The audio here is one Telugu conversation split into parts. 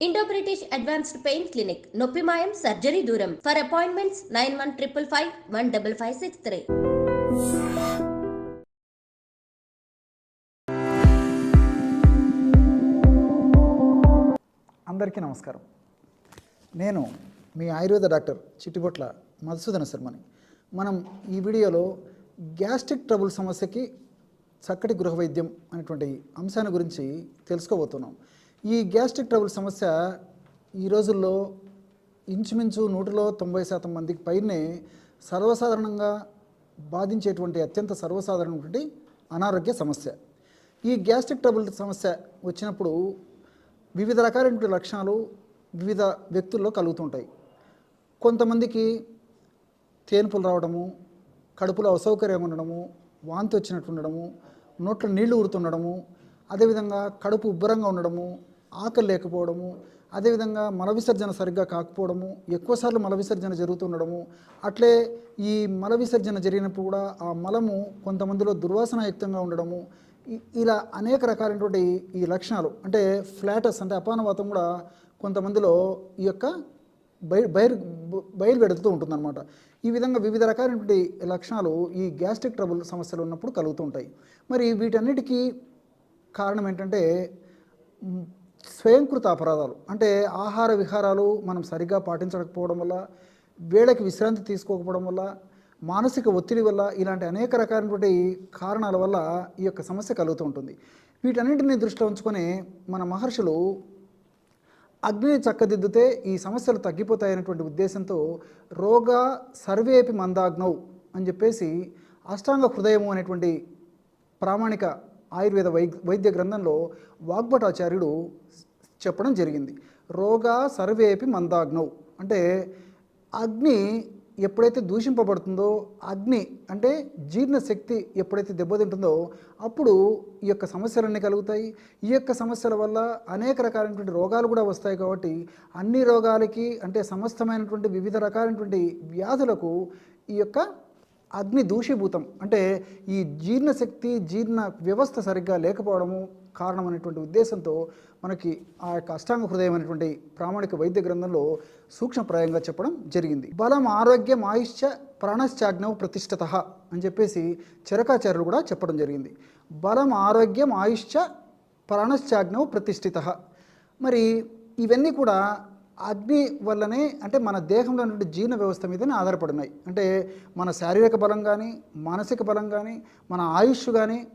Indo British advanced pain clinic నొప్పి మాయం సర్జరీ దూరం. For appointments nine one triple five one double five six three అందరికీ నమస్కారం. నేను మీ ఆయుర్వేద డాక్టర్ చిట్టిబొట్ల మధుసూదన శర్మని. మనం ఈ వీడియోలో గ్యాస్ట్రిక్ ట్రబుల్ సమస్యకి చక్కటి గృహ వైద్యం అనేటువంటి అంశాన్ని గురించి తెలుసుకోబోతున్నాం. ఈ గ్యాస్ట్రిక్ ట్రబుల్ సమస్య ఈ రోజుల్లో ఇంచుమించు నూటిలో తొంభై శాతం మందికి పైనే సర్వసాధారణంగా బాధించేటువంటి అత్యంత సర్వసాధారణమైనటువంటి అనారోగ్య సమస్య. ఈ గ్యాస్ట్రిక్ ట్రబుల్ సమస్య వచ్చినప్పుడు వివిధ రకాలైనటువంటి లక్షణాలు వివిధ వ్యక్తుల్లో కలుగుతుంటాయి. కొంతమందికి తేన్పులు రావడము కడుపులో అసౌకర్యం ఉండడము వాంతి వచ్చినట్టు ఉండడము నోట్లో నీళ్ళు ఊరుతుండడము అదేవిధంగా కడుపు ఉబ్బరంగా ఉండడము ఆకలి లేకపోవడము అదేవిధంగా మల విసర్జన సరిగ్గా కాకపోవడము ఎక్కువసార్లు మల విసర్జన జరుగుతుండడము అట్లే ఈ మల విసర్జన జరిగినప్పుడు కూడా ఆ మలము కొంతమందిలో దుర్వాసనాయుక్తంగా ఉండడము ఇలా అనేక రకాలైనటువంటి ఈ లక్షణాలు అంటే ఫ్లాటస్ అంటే అపానవాతం కూడా కొంతమందిలో ఈ యొక్క బయ బయలు బయలు పెడుతూ ఉంటుందన్నమాట. ఈ విధంగా వివిధ రకాలైనటువంటి లక్షణాలు ఈ గ్యాస్ట్రిక్ ట్రబుల్ సమస్యలు ఉన్నప్పుడు కలుగుతూ ఉంటాయి. మరి వీటన్నిటికీ కారణం ఏంటంటే స్వయంకృత అపరాధాలు. అంటే ఆహార విహారాలు మనం సరిగ్గా పాటించకపోవడం వల్ల వేళకి విశ్రాంతి తీసుకోకపోవడం వల్ల మానసిక ఒత్తిడి వల్ల ఇలాంటి అనేక రకాలైనటువంటి కారణాల వల్ల ఈ యొక్క సమస్య కలుగుతూ ఉంటుంది. వీటన్నింటినీ దృష్టిలో ఉంచుకొని మన మహర్షులు అగ్నిని చక్కదిద్దితే ఈ సమస్యలు తగ్గిపోతాయనేటువంటి ఉద్దేశంతో రోగ సర్వేపి మందాగ్నౌ అని చెప్పేసి అష్టాంగ హృదయము అనేటువంటి ప్రామాణిక ఆయుర్వేద వై వైద్య గ్రంథంలో వాగ్భటాచార్యుడు చెప్పడం జరిగింది. రోగ సర్వేపి మందాగ్నౌ. అంటే అగ్ని ఎప్పుడైతే దూషింపబడుతుందో అగ్ని అంటే జీర్ణశక్తి ఎప్పుడైతే దెబ్బతింటుందో అప్పుడు ఈ యొక్క సమస్యలన్నీ కలుగుతాయి. ఈ యొక్క సమస్యల వల్ల అనేక రకాలైనటువంటి రోగాలు కూడా వస్తాయి కాబట్టి అన్ని రోగాలకి అంటే సమస్తమైనటువంటి వివిధ రకాలైనటువంటి వ్యాధులకు ఈ యొక్క అగ్ని దూషీభూతం. అంటే ఈ జీర్ణశక్తి జీర్ణ వ్యవస్థ సరిగ్గా లేకపోవడము కారణం అనేటువంటి ఉద్దేశంతో మనకి ఆ యొక్క అష్టాంగ హృదయం అనేటువంటి ప్రామాణిక వైద్య గ్రంథంలో సూక్ష్మప్రాయంగా చెప్పడం జరిగింది. బలం ఆరోగ్యం ఆయుష్య ప్రాణశ్చాగ్నవు ప్రతిష్ఠత అని చెప్పేసి చరకాచార్యులు కూడా చెప్పడం జరిగింది. బలం ఆరోగ్యం ఆయుష్య ప్రాణశ్చాగ్నవు ప్రతిష్ఠిత. మరి ఇవన్నీ కూడా అగ్ని వల్లనే అంటే మన దేహంలో ఉన్నటువంటి జీర్ణ వ్యవస్థ మీదనే ఆధారపడినాయి అంటే మన శారీరక బలం కానీ మానసిక బలం కానీ మన ఆయుష్ కానీ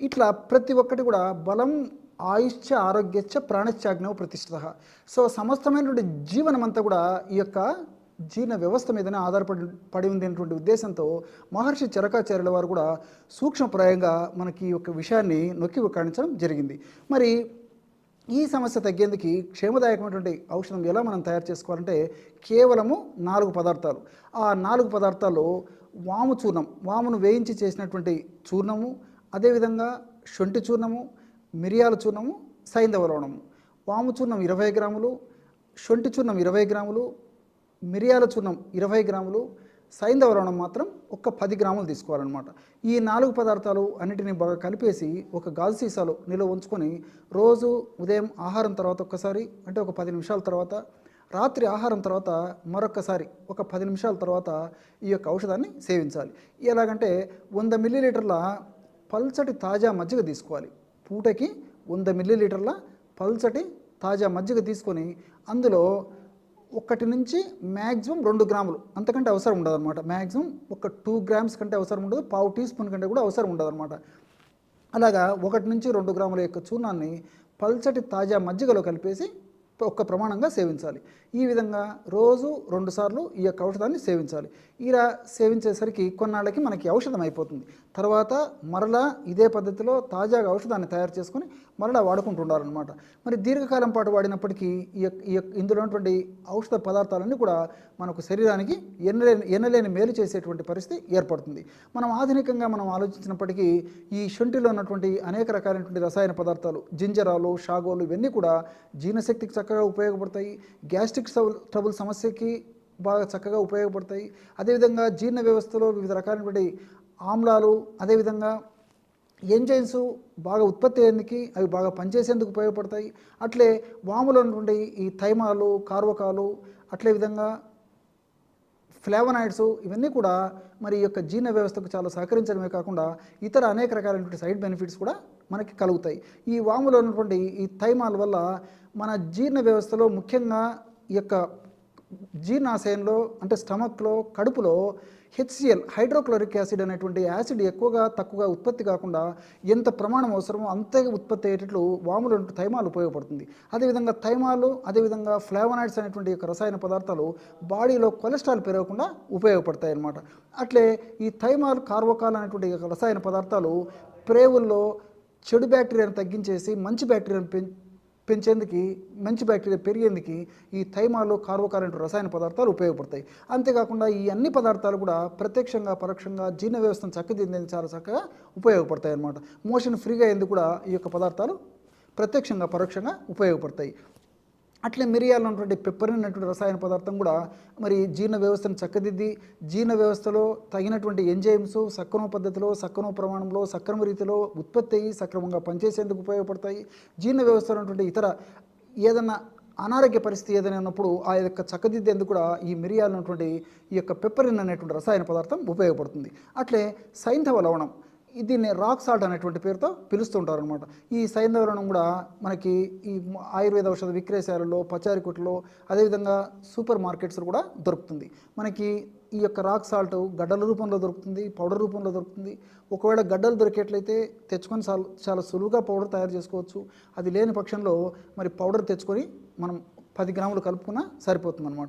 ఇట్లా ప్రతి ఒక్కటి కూడా బలం ఆయుష్య ఆరోగ్యచ్చ ప్రాణశ్చాగ్నవ ప్రతిష్ఠిత సో సమస్తమైనటువంటి జీవనం అంతా కూడా ఈ యొక్క జీర్ణ వ్యవస్థ మీదనే ఆధారపడి పడి ఉంది అనేటువంటి ఉద్దేశంతో మహర్షి చరకాచార్యుల వారు కూడా సూక్ష్మప్రాయంగా మనకి ఈ యొక్క విషయాన్ని నొక్కి కాణించడం జరిగింది. మరి ఈ సమస్య తగ్గేందుకు క్షేమదాయకమైనటువంటి ఔషధం ఎలా మనం తయారు చేసుకోవాలంటే కేవలము నాలుగు పదార్థాలు. ఆ నాలుగు పదార్థాల్లో వాము చూర్ణం వామును వేయించి చేసినటువంటి చూర్ణము అదేవిధంగా శొంఠి చూర్ణము మిరియాల చూర్ణము సైంధవ లవణము. వాము చూర్ణం ఇరవై గ్రాములు శొంఠి చూర్ణం ఇరవై గ్రాములు మిరియాల చూర్ణం ఇరవై గ్రాములు సైంధవ లవణం మాత్రం ఒక పది గ్రాములు తీసుకోవాలన్నమాట. ఈ నాలుగు పదార్థాలు అన్నిటిని బాగా కలిపేసి ఒక గాజు సీసాలో నిల్వ ఉంచుకొని రోజు ఉదయం ఆహారం తర్వాత ఒక్కసారి అంటే ఒక పది నిమిషాల తర్వాత రాత్రి ఆహారం తర్వాత మరొకసారి ఒక పది నిమిషాల తర్వాత ఈ యొక్క ఔషధాన్ని సేవించాలి. ఎలాగంటే వంద మిల్లీలీటర్ల పల్చటి తాజా మజ్జిగ తీసుకోవాలి. పూటకి వంద మిల్లీలీటర్ల పల్చటి తాజా మజ్జిగ తీసుకొని అందులో ఒకటి నుంచి మ్యాక్సిమం రెండు గ్రాములు. అంతకంటే అవసరం ఉండదు అనమాట మ్యాక్సిమం ఒక టూ గ్రామ్స్ కంటే అవసరం ఉండదు. పావు టీ స్పూన్ కంటే కూడా అవసరం ఉండదు అనమాట అలాగా ఒకటి నుంచి రెండు గ్రాముల యొక్క చూర్ణాన్ని పల్చటి తాజా మజ్జిగలో కలిపేసి ఒక్క ప్రమాణంగా సేవించాలి. ఈ విధంగా రోజు రెండుసార్లు ఈ యొక్క ఔషధాన్ని సేవించాలి. ఇలా సేవించేసరికి కొన్నాళ్ళకి మనకి ఔషధం అయిపోతుంది. తర్వాత మరలా ఇదే పద్ధతిలో తాజాగా ఔషధాన్ని తయారు చేసుకొని మరలా వాడుకుంటూ ఉండాలన్నమాట మరి దీర్ఘకాలం పాటు వాడినప్పటికీ ఈ యొక్క ఈ యొక్క ఇందులో ఉన్నటువంటి ఔషధ పదార్థాలన్నీ కూడా మనకు శరీరానికి ఎన్నలేని ఎన్నలేని మేలు చేసేటువంటి పరిస్థితి ఏర్పడుతుంది. మనం ఆధునికంగా మనం ఆలోచించినప్పటికీ ఈ శొంఠిలో ఉన్నటువంటి అనేక రకాలైనటువంటి రసాయన పదార్థాలు జింజరాలు షాగోలు ఇవన్నీ కూడా జీర్ణశక్తికి చక్కగా ఉపయోగపడతాయి. గ్యాస్ట్రిక్ ట్రబుల్ సమస్యకి బాగా చక్కగా ఉపయోగపడతాయి. అదేవిధంగా జీర్ణ వ్యవస్థలో వివిధ రకాలైనటువంటి ఆమ్లాలు అదేవిధంగా ఎంజైన్స్ బాగా ఉత్పత్తి అయ్యేందుకు అవి బాగా పనిచేసేందుకు ఉపయోగపడతాయి. అట్లే వాములో ఉన్నటువంటి ఈ థైమాలు కార్వకాలు అట్లే విధంగా ఫ్లేవనాయిడ్స్ ఇవన్నీ కూడా మరి ఈ యొక్క జీర్ణ వ్యవస్థకు చాలా సహకరించడమే కాకుండా ఇతర అనేక రకాలైనటువంటి సైడ్ బెనిఫిట్స్ కూడా మనకి కలుగుతాయి. ఈ వాములో ఉన్నటువంటి ఈ థైమాల వల్ల మన జీర్ణ వ్యవస్థలో ముఖ్యంగా ఈ యొక్క జీర్ణాశయంలో అంటే స్టమక్లో కడుపులో హెచ్సిఎల్ హైడ్రోక్లోరిక్ యాసిడ్ అనేటువంటి యాసిడ్ ఎక్కువగా తక్కువగా ఉత్పత్తి కాకుండా ఎంత ప్రమాణం అవసరమో అంతే ఉత్పత్తి అయ్యేటట్లు వాములు థైమాలు ఉపయోగపడుతుంది. అదేవిధంగా థైమాలు అదేవిధంగా ఫ్లేవనాయిడ్స్ అనేటువంటి యొక్క రసాయన పదార్థాలు బాడీలో కొలెస్ట్రాల్ పెరగకుండా ఉపయోగపడతాయి అన్నమాట అట్లే ఈ థైమాల్ కార్వకాల్ అనేటువంటి రసాయన పదార్థాలు ప్రేవుల్లో చెడు బ్యాక్టీరియాను తగ్గించేసి మంచి బ్యాక్టీరియాను పెం పెంచేందుకు మంచి బ్యాక్టీరియా పెరిగేందుకు ఈ థైమాలు కార్బోకారెంట్ రసాయన పదార్థాలు ఉపయోగపడతాయి. అంతేకాకుండా ఈ అన్ని పదార్థాలు కూడా ప్రత్యక్షంగా పరోక్షంగా జీర్ణ వ్యవస్థను చక్కదిద్దేందుకు చాలా చక్కగా ఉపయోగపడతాయి అన్నమాట మోషన్ ఫ్రీగా ఎందుకు కూడా ఈ యొక్క పదార్థాలు ప్రత్యక్షంగా పరోక్షంగా ఉపయోగపడతాయి. అట్లే మిరియాలు ఉన్నటువంటి పెప్పర్ అనేటువంటి రసాయన పదార్థం కూడా మరి జీర్ణ వ్యవస్థను చక్కదిద్ది జీర్ణ వ్యవస్థలో తగినటువంటి ఎంజైమ్స్ సక్రమ పద్ధతిలో సక్రమ ప్రమాణంలో సక్రమ రీతిలో ఉత్పత్తి అయ్యి సక్రమంగా పనిచేసేందుకు ఉపయోగపడతాయి. జీర్ణ వ్యవస్థలో ఉన్నటువంటి ఇతర ఏదైనా అనారోగ్య పరిస్థితి ఏదైనా ఉన్నప్పుడు ఆ యొక్క చక్కదిద్దేందుకు కూడా ఈ మిరియాలు ఉన్నటువంటి ఈ యొక్క పెప్పరిన్ అనేటువంటి రసాయన పదార్థం ఉపయోగపడుతుంది. అట్లే సైంధవ లవణం. దీన్ని రాక్ సాల్ట్ అనేటువంటి పేరుతో పిలుస్తుంటారు అనమాట ఈ సైంధవరణం కూడా మనకి ఈ ఆయుర్వేద ఔషధ విక్రయశాలలో పచారి అదేవిధంగా సూపర్ మార్కెట్స్లో కూడా దొరుకుతుంది. మనకి ఈ యొక్క రాక్ సాల్ట్ గడ్డల రూపంలో దొరుకుతుంది పౌడర్ రూపంలో దొరుకుతుంది. ఒకవేళ గడ్డలు దొరికేట్లయితే తెచ్చుకొని చాలా చాలా సులువుగా పౌడర్ తయారు చేసుకోవచ్చు. అది లేని పక్షంలో మరి పౌడర్ తెచ్చుకొని మనం పది గ్రాములు కలుపుకున్నా సరిపోతుంది అనమాట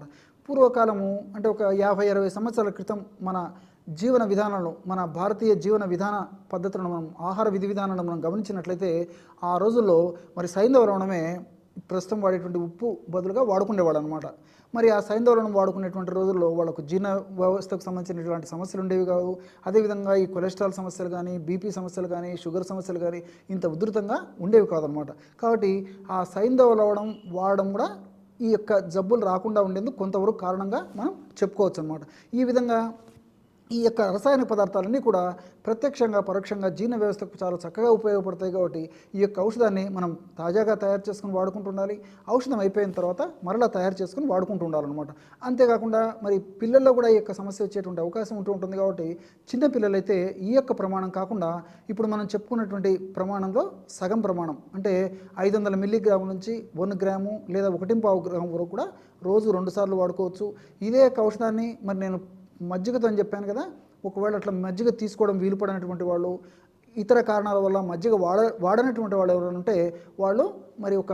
పూర్వకాలము అంటే ఒక యాభై అరవై సంవత్సరాల క్రితం మన జీవన విధానాలను మన భారతీయ జీవన విధాన పద్ధతులను మనం ఆహార విధి విధానాలను మనం గమనించినట్లయితే ఆ రోజుల్లో మరి సైంధవ రవణమే ప్రస్తుతం వాడేటువంటి ఉప్పు బదులుగా వాడుకునేవాడు అనమాట మరి ఆ సైంధవ వాడుకునేటువంటి రోజుల్లో వాళ్ళకు జీర్ణ వ్యవస్థకు సంబంధించినటువంటి సమస్యలు ఉండేవి కావు. అదేవిధంగా ఈ కొలెస్ట్రాల్ సమస్యలు కానీ బీపీ సమస్యలు కానీ షుగర్ సమస్యలు కానీ ఇంత ఉధృతంగా ఉండేవి కాదనమాట కాబట్టి ఆ సైంధవ లవణం వాడడం కూడా ఈ యొక్క జబ్బులు రాకుండా ఉండేందుకు కొంతవరకు కారణంగా మనం చెప్పుకోవచ్చు అనమాట ఈ విధంగా ఈ యొక్క రసాయన పదార్థాలన్నీ కూడా ప్రత్యక్షంగా పరోక్షంగా జీర్ణ వ్యవస్థకు చాలా చక్కగా ఉపయోగపడతాయి కాబట్టి ఈ యొక్క ఔషధాన్ని మనం తాజాగా తయారు చేసుకుని వాడుకుంటుండాలి. ఔషధం అయిపోయిన తర్వాత మరలా తయారు చేసుకుని వాడుకుంటూ ఉండాలన్నమాట. అంతేకాకుండా మరి పిల్లల్లో కూడా ఈ యొక్క సమస్య వచ్చేటువంటి అవకాశం ఉంటూ ఉంటుంది కాబట్టి చిన్న పిల్లలైతే ఈ యొక్క ప్రమాణం కాకుండా ఇప్పుడు మనం చెప్పుకున్నటువంటి ప్రమాణంలో సగం ప్రమాణం అంటే ఐదు వందల మిల్లీగ్రాముల నుంచి వన్ గ్రాము లేదా ఒకటింపావు గ్రాము వరకు కూడా రోజు రెండుసార్లు వాడుకోవచ్చు. ఇదే యొక్క ఔషధాన్ని మరి నేను మజ్జిగతో అని చెప్పాను కదా ఒకవేళ అట్లా మజ్జిగ తీసుకోవడం వీలు పడినటువంటి వాళ్ళు ఇతర కారణాల వల్ల మజ్జిగ వాడ వాడనటువంటి వాళ్ళు ఎవరైనా ఉంటే వాళ్ళు మరి ఒక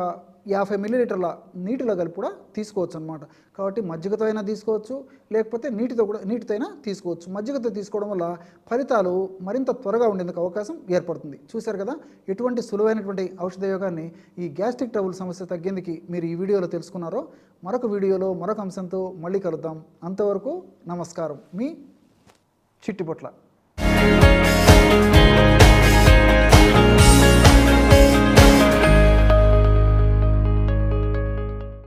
యాభై మిల్లీలీటర్ల నీటిలో కలిపి కూడా తీసుకోవచ్చు అనమాట కాబట్టి మజ్జిగతో అయినా తీసుకోవచ్చు లేకపోతే నీటితో కూడా నీటితో అయినా తీసుకోవచ్చు. మజ్జిగతో తీసుకోవడం వల్ల ఫలితాలు మరింత త్వరగా ఉండేందుకు అవకాశం ఏర్పడుతుంది. చూశారు కదా ఎటువంటి సులువైనటువంటి ఔషధ యోగాన్ని ఈ గ్యాస్ట్రిక్ ట్రబుల్ సమస్య తగ్గేందుకు మీరు ఈ వీడియోలో తెలుసుకున్నారో మరొక వీడియోలో మరొక అంశంతో మళ్ళీ కలుద్దాం. అంతవరకు నమస్కారం. మీ చిట్టిపొట్ల.